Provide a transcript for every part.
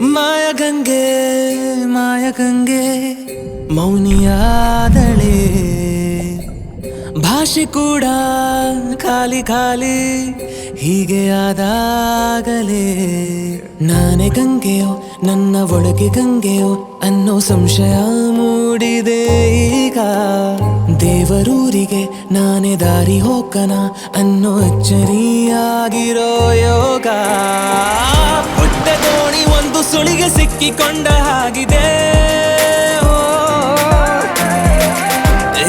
ಮಾಯಗಂಗೆ ಮಾಯಗಂಗೆ, ಮೌನಿಯಾದಳೆ. ಭಾಷೆ ಕೂಡ ಖಾಲಿ ಖಾಲಿ ಹೀಗೆ ಆದಾಗಲೇ. ನಾನೇ ಗಂಗೆಯೋ, ನನ್ನ ಒಳಗೆ ಗಂಗೆಯೋ ಅನ್ನೋ ಸಂಶಯ ಮೂಡಿದೆ ಈಗ. ದೇವರೂರಿಗೆ ನಾನೇ ದಾರಿ ಹೋಗನ ಅನ್ನೋ ಅಚ್ಚರಿಯಾಗಿರೋ ಯೋಗ. ಸಿಕ್ಕಿಕೊಂಡ ಹಾಗಿದೆ.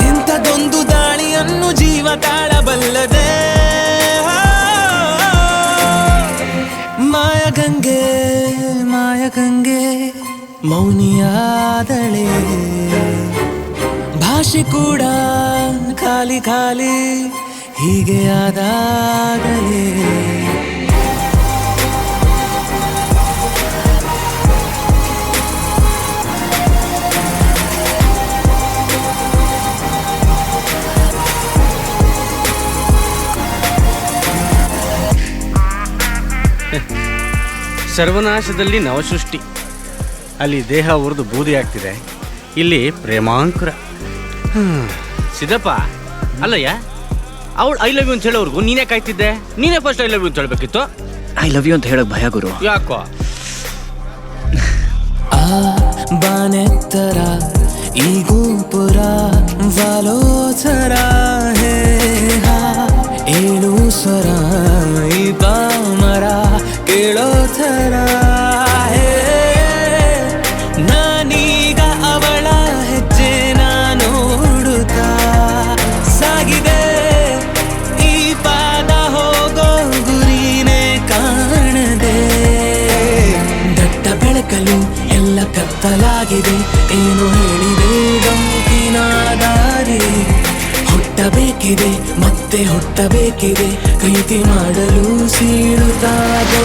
ಇಂಥದೊಂದು ದಾಳಿಯನ್ನು ಜೀವ ತಾಳಬಲ್ಲದೆ. ಮಾಯ ಗಂಗೆ ಮೌನಿಯಾದಳೆ. ಭಾಷೆ ಕೂಡ ಖಾಲಿ ಖಾಲಿ ಹೀಗೆ ಆದಾಗಲೇ. ಸರ್ವನಾಶದಲ್ಲಿ ನವಸೃಷ್ಟಿ. ಅಲ್ಲಿ ದೇಹ ಉರಿದು ಬೂದಿ ಆಗ್ತಿದೆ ಇಲ್ಲಿ ಪ್ರೇಮಾಂಕುರ. ಹ್ಮ್. ಸಿದ್ದಪ್ಪ ಅಲ್ಲಯ್ಯ ಅವಳು ಐ ಲವ್ ಯು ಅಂತ ಹೇಳೋರ್ಗು ನೀನೇ ಕಾಯ್ತಿದ್ದೆ. ನೀನೇ ಫಸ್ಟ್ ಐ ಲವ್ ಯು ಅಂತ ಹೇಳ್ಬೇಕಿತ್ತು. ಐ ಲವ್ ಯು ಅಂತ ಹೇಳಕ್ ಭಯ ಗುರು. ಯಾಕೋ? ಆ ಬಾನೆತ್ತರ ಈ ಗೋಪುರ ವಾಲೋಚರ ಹೇ ಹಾ ಏಳು ಸ್ವರ ಬೆಳಕಲು ಎಲ್ಲ ಕತ್ತಲಾಗಿದೆ. ಏನು ಹೇಳಿದೆ ಗಂಪಿನ ದಾರಿ? ಹುಟ್ಟಬೇಕಿದೆ ಮತ್ತೆ ಹುಟ್ಟಬೇಕಿದೆ. ಪ್ರೀತಿ ಮಾಡಲು ಸೀಳುತ್ತಾಗೋ